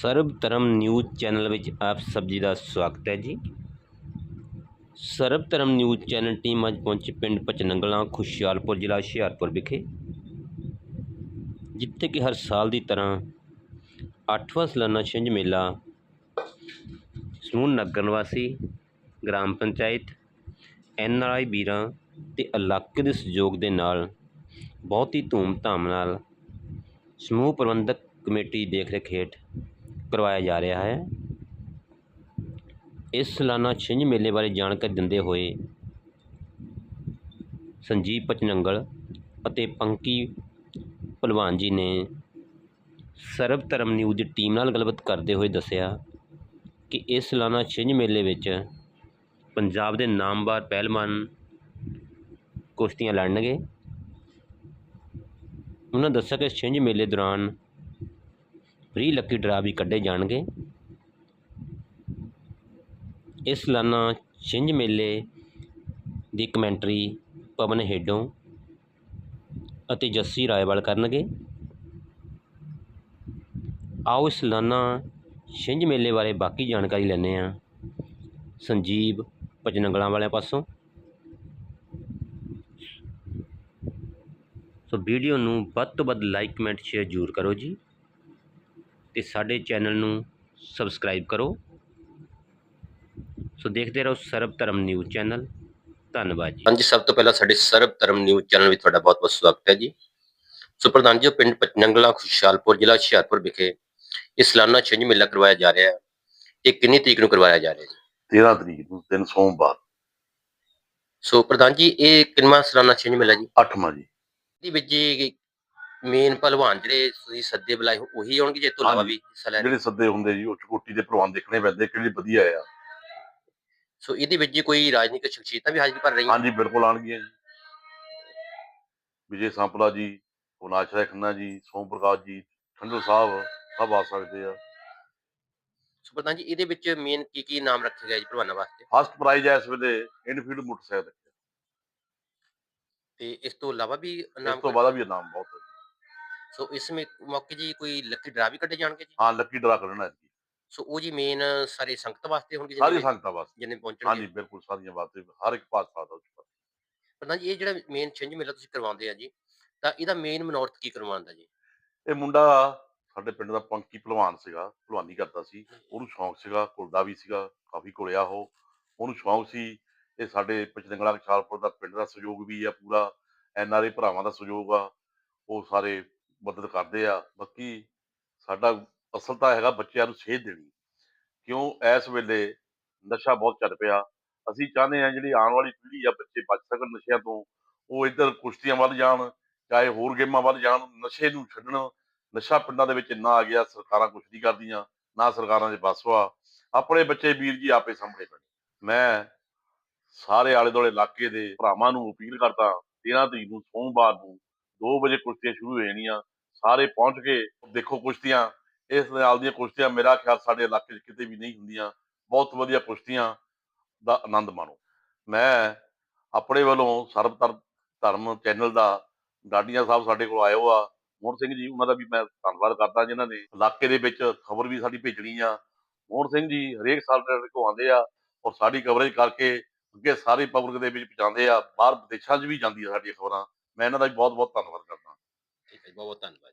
ਸਰਬ ਧਰਮ news channel ਵਿੱਚ ਆਪ ਸਭ ਜੀ ਦਾ ਸਵਾਗਤ ਹੈ ਜੀ। ਸਰਬ ਧਰਮ ਨਿਊਜ਼ ਚੈਨਲ ਟੀਮ ਅੱਜ ਪਹੁੰਚੀ ਪਿੰਡ ਪਚਨੰਗਲਾ ਖੁਸ਼ਿਆਰਪੁਰ ਜ਼ਿਲ੍ਹਾ ਹੁਸ਼ਿਆਰਪੁਰ ਵਿਖੇ, ਜਿੱਥੇ ਕਿ ਹਰ ਸਾਲ ਦੀ ਤਰ੍ਹਾਂ ਅੱਠਵਾਂ ਸਾਲਾਨਾ ਛਿੰਝ ਮੇਲਾ ਸਮੂਹ ਨਗਰ ਨਿਵਾਸੀ, ਗ੍ਰਾਮ ਪੰਚਾਇਤ, ਐਨ ਆਰ ਆਈ ਵੀਰਾਂ ਤੇ ਇਲਾਕੇ ਦੇ ਸਹਿਯੋਗ ਦੇ ਨਾਲ ਬਹੁਤ ਹੀ ਧੂਮ-ਧਾਮ ਨਾਲ ਸਮੂਹ ਪ੍ਰਬੰਧਕ ਕਮੇਟੀ ਦੇਖ ਰੇਖ ਹੇਠ ਕਰਵਾਇਆ ਜਾ ਰਿਹਾ ਹੈ। ਇਸ ਸਾਲਾਨਾ ਛਿੰਝ ਮੇਲੇ ਬਾਰੇ ਜਾਣਕਾਰੀ ਦਿੰਦੇ ਹੋਏ ਸੰਜੀਵ ਪਚਨੰਗਲ ਅਤੇ ਪੰਕੀ ਭਲਵਾਨ ਜੀ ਨੇ ਸਰਬ ਧਰਮ ਨਿਊਜ਼ ਦੀ ਟੀਮ ਨਾਲ ਗੱਲਬਾਤ ਕਰਦੇ ਹੋਏ ਦੱਸਿਆ ਕਿ ਇਸ ਸਾਲਾਨਾ ਛਿੰਝ ਮੇਲੇ ਵਿੱਚ ਪੰਜਾਬ ਦੇ ਨਾਮਵਰ ਪਹਿਲਵਾਨ ਕੁਸ਼ਤੀਆਂ ਲੜਨਗੇ। ਉਹਨਾਂ ਦੱਸਿਆ ਕਿ ਛਿੰਝ ਮੇਲੇ ਦੌਰਾਨ ਪ੍ਰੀ ਲੱਕੀ ਡਰਾ ਵੀ ਕੱਢੇ ਜਾਣਗੇ। ਇਸ ਸਾਲਾਨਾ ਛਿੰਝ ਮੇਲੇ ਦੀ ਕਮੈਂਟਰੀ ਪਵਨ ਹੇਡੋਂ ਅਤੇ ਜੱਸੀ ਰਾਏਵਾਲ ਕਰਨਗੇ। ਆਓ ਇਸ ਸਾਲਾਨਾ ਛਿੰਝ ਮੇਲੇ ਬਾਰੇ ਬਾਕੀ ਜਾਣਕਾਰੀ ਲੈਂਦੇ ਹਾਂ। ਸੰਜੀਵ ਪਚਨੰਗਲਾਂ ਵਾਲਿਆਂ ਪਾਸੋਂ। ਸੋ ਵੀਡੀਓ ਨੂੰ ਵੱਧ ਤੋਂ ਵੱਧ ਲਾਈਕ ਕਮੈਂਟ ਸ਼ੇਅਰ ਜ਼ਰੂਰ ਕਰੋ ਜੀ। ਤੇ ਸਾਡੇ ਚੈਨਲ ਨੂੰ ਸਬਸਕ੍ਰਾਈਬ ਕਰੋ। ਸੋ ਦੇਖਦੇ ਰਹੋ ਸਰਬ ਧਰਮ ਨਿਊਜ਼ ਚੈਨਲ। ਧੰਨਵਾਦ ਜੀ। ਹਾਂਜੀ ਸਭ ਤੋਂ ਪਹਿਲਾਂ ਸਾਡੇ ਸਰਬ ਧਰਮ ਨਿਊਜ਼ ਚੈਨਲ ਵਿੱਚ ਤੁਹਾਡਾ ਬਹੁਤ ਬਹੁਤ ਸਵਾਗਤ ਹੈ ਜੀ। ਸੋ ਪ੍ਰਧਾਨ ਜੀ ਪਿੰਡ ਪਚਨੰਗਲਾ ਖੁਸ਼ਹਾਲਪੁਰ ਜ਼ਿਲ੍ਹਾ ਹੁਸ਼ਿਆਰਪੁਰ ਵਿਖੇ ਇਸ ਸਾਲਾਨਾ ਛਿੰਝ ਮੇਲਾ ਕਰਵਾਇਆ ਜਾ ਰਿਹਾ ਹੈ। ਇਹ ਕਿੰਨੀ ਤਰੀਕ ਨੂੰ ਕਰਵਾਇਆ ਜਾ ਰਿਹਾ ਜੀ? 13 ਤਰੀਕ ਨੂੰ ਦਿਨ ਸੋਮਵਾਰ। ਸੋ ਪ੍ਰਧਾਨ ਜੀ ਇਹ ਕਿੰਨਵਾਂ ਸਾਲਾਨਾ ਛਿੰਝ ਮੇਲਾ ਜੀ? 8ਵਾਂ ਜੀ। ਇਹਦੇ ਵਿੱਚ ਜੀ ਮੇਨ ਪਹਿਲਵਾਨ ਜਿਹੜੇ ਤੁਸੀਂ ਸੱਦੇ ਬੁਲਾਏ ਹੋ, ਉਹੀ ਆਉਣਗੇ ਜੇ ਤੋਂ ਇਲਾਵਾ ਹਾਂਜੀ। ਵੀ ਹਿੱਸਾ ਜਿਹੜੇ ਸੱਦੇ ਹੁੰਦੇ ਜੀ ਉਹ ਚਕੋਟੀ ਦੇ ਪ੍ਰਬੰਧ ਦੇਖਣੇ ਪੈਂਦੇ ਕਿਹੜੇ ਵਧੀਆ ਆ। ਸੋ ਇਹਦੇ ਵਿੱਚ ਜੀ ਕੋਈ ਰਾਜਨੀਤਿਕ ਸ਼ਖਸੀਅਤਾਂ ਵੀ ਹਾਜ਼ਰੀ ਭਰ ਰਹੀਆਂ? ਹਾਂਜੀ ਬਿਲਕੁਲ ਆਣਗੀਆਂ ਜੀ। ਵਿਜੇ ਸੰਪਲਾ ਜੀ ਉਨਾਸ਼ ਰਾਏ ਖੰਨਾ ਜੀ ਸੋਮ ਪ੍ਰਕਾਸ਼ ਜੀ ਠੰਡੂ ਸਾਹਿਬ ਸਭ ਆ ਸਕਦੇ ਆ। ਸੋ ਪ੍ਰਧਾਨ ਜੀ ਇਹਦੇ ਵਿੱਚ ਮੇਨ ਕੀ ਕੀ ਨਾਮ ਰੱਖੇ ਗਏ ਜੀ ਪਹਿਲਵਾਨਾਂ ਵਾਸਤੇ? ਫਸਟ ਪ੍ਰਾਈਜ਼ ਹੈ ਇਸ ਵੇਲੇ ਇਨਫੀਲਡ ਮੋਟਰਸਾਈਕਲ ਤੇ ਇਸ ਤੋਂ ਇਲਾਵਾ ਵੀ ਇਸ ਨਾਮ ਤੋਂ ਬਾਅਦ ਵੀ ਇਨਾਮ ਬਹੁਤ ਹੈ। ਸੋ ਇਸ ਮੇ ਮੌਕੇ ਜੀ ਕੋਈ ਲੱਕੀ ਡਰਾ ਵੀ ਕੱਢੇ ਜਾਣਗੇ ਜੀ? ਹਾਂ ਲੱਕੀ ਡਰਾ ਕਰਨਾ ਹੈ ਜੀ। ਸੋ ਉਹ ਜੀ ਮੇਨ ਸਾਰੇ ਸੰਗਤ ਵਾਸਤੇ ਹੋਣਗੇ ਸਾਰੀ ਸੰਗਤਾਂ ਵਾਸਤੇ। ਪਹੁੰਚਣਗੇ? ਹਾਂਜੀ ਬਿਲਕੁਲ ਸਾਰੀਆਂ ਵਾਸਤੇ ਹਰ ਇੱਕ ਪਾਸ ਸਕਦਾ ਉਸ ਪਰ ਪ੍ਰਧਾਨ ਜੀ ਇਹ ਜਿਹੜਾ ਮੇਨ ਛਿੰਝ ਮੇਲਾ ਤੁਸੀਂ ਕਰਵਾਉਂਦੇ ਆ ਜੀ ਤਾਂ ਇਹਦਾ ਮੇਨ ਮਨੋਰਥ ਕੀ ਕਰਵਾਉਣ ਦਾ ਜੀ? ਇਹ ਮੁੰਡਾ ਸਾਡੇ ਪਿੰਡ ਦਾ ਪੰਕੀ ਭਲਵਾਨ ਸੀਗਾ ਭਲਵਾਨੀ ਕਰਦਾ ਸੀ। ਉਹਨੂੰ ਸ਼ੌਂਕ ਸੀਗਾ ਕੁਲਦਾ ਵੀ ਸੀਗਾ ਕਾਫੀ ਕੁਲਿਆ ਉਹ। ਉਹਨੂੰ ਸ਼ੌਂਕ ਸੀ ਇਹ ਸਾਡੇ ਪਚਦੰਗਲਾ ਖਿਆਲਪੁਰ ਦਾ ਪਿੰਡ ਦਾ ਸਹਿਯੋਗ ਵੀ ਆ ਪੂਰਾ ਐਨਆਰਏ ਭਰਾਵਾਂ ਦਾ ਸਹਿਯੋਗ ਆ। ਉਹ ਸਾਰੇ ਮਦਦ ਕਰਦੇ ਆ, ਬਾਕੀ ਸਾਡਾ ਅਸਲ ਤਾਂ ਹੈਗਾ ਬੱਚਿਆਂ ਨੂੰ ਸੇਧ ਦੇਣੀ। ਕਿਉਂ? ਇਸ ਵੇਲੇ ਨਸ਼ਾ ਬਹੁਤ ਚੱਲ ਪਿਆ। ਅਸੀਂ ਚਾਹੁੰਦੇ ਆ ਜਿਹੜੀ ਆਉਣ ਵਾਲੀ ਪੀੜ੍ਹੀ ਆ, ਬੱਚੇ ਬਚ ਸਕਣ ਨਸ਼ਿਆਂ ਤੋਂ। ਉਹ ਇੱਧਰ ਕੁਸ਼ਤੀਆਂ ਵੱਲ ਜਾਣ, ਚਾਹੇ ਹੋਰ ਗੇਮਾਂ ਵੱਲ ਜਾਣ, ਨਸ਼ੇ ਨੂੰ ਛੱਡਣ। ਨਸ਼ਾ ਪਿੰਡਾਂ ਦੇ ਵਿੱਚ ਇੰਨਾ ਆ ਗਿਆ, ਸਰਕਾਰਾਂ ਕੁਛ ਨਹੀਂ ਕਰਦੀਆਂ, ਨਾ ਸਰਕਾਰਾਂ ਦੇ ਬਸ ਵਾ ਆਪਣੇ ਬੱਚੇ ਵੀਰ ਜੀ ਆਪੇ ਸਾਹਮਣੇ ਪੈਣ। ਮੈਂ ਸਾਰੇ ਆਲੇ ਦੁਆਲੇ ਇਲਾਕੇ ਦੇ ਭਰਾਵਾਂ ਨੂੰ ਅਪੀਲ ਕਰਦਾ 13 ਤਰੀਕ ਨੂੰ ਸੋਮਵਾਰ ਨੂੰ 2 ਵਜੇ ਕੁਸ਼ਤੀਆਂ ਸ਼ੁਰੂ ਹੋ ਜਾਣੀਆਂ, ਸਾਰੇ ਪਹੁੰਚ ਕੇ ਦੇਖੋ ਕੁਸ਼ਤੀਆਂ, ਇਸ ਨਾਲ ਦੀਆਂ ਕੁਸ਼ਤੀਆਂ ਮੇਰਾ ਖਿਆਲ ਸਾਡੇ ਇਲਾਕੇ 'ਚ ਕਿਤੇ ਵੀ ਨਹੀਂ ਹੁੰਦੀਆਂ, ਬਹੁਤ ਵਧੀਆ ਕੁਸ਼ਤੀਆਂ ਦਾ ਆਨੰਦ ਮਾਣੋ। ਮੈਂ ਆਪਣੇ ਵੱਲੋਂ ਸਰਬ ਧਰ- ਧਰਮ ਚੈਨਲ ਦਾ ਡਾਡੀਆਂ ਸਾਹਿਬ ਸਾਡੇ ਕੋਲ ਆਇਓ ਆ, ਮੋਹਨ ਸਿੰਘ ਜੀ, ਉਹਨਾਂ ਦਾ ਵੀ ਮੈਂ ਧੰਨਵਾਦ ਕਰਦਾ ਜਿਨ੍ਹਾਂ ਨੇ ਇਲਾਕੇ ਦੇ ਵਿੱਚ ਖਬਰ ਵੀ ਸਾਡੀ ਭੇਜਣੀ ਆ। ਮੋਹਨ ਸਿੰਘ ਜੀ ਹਰੇਕ ਸਾਲ ਸਾਡੇ ਕੋਲ ਆਉਂਦੇ ਆ ਔਰ ਸਾਡੀ ਕਵਰੇਜ ਕਰਕੇ ਅੱਗੇ ਸਾਰੀ ਪਬਲਿਕ ਦੇ ਵਿੱਚ ਪਹੁੰਚਾਉਂਦੇ ਆ, ਬਾਹਰ ਵਿਦੇਸ਼ਾਂ 'ਚ ਵੀ ਜਾਂਦੀ ਆ ਸਾਡੀਆਂ ਖਬਰਾਂ। ਮੈਂ ਇਹਨਾਂ ਦਾ ਵੀ ਬਹੁਤ ਬਹੁਤ ਧੰਨਵਾਦ ਕਰਦਾ ਠੀਕ ਹੈ ਜੀ, ਬਹੁਤ ਬਹੁਤ ਧੰਨਵਾਦ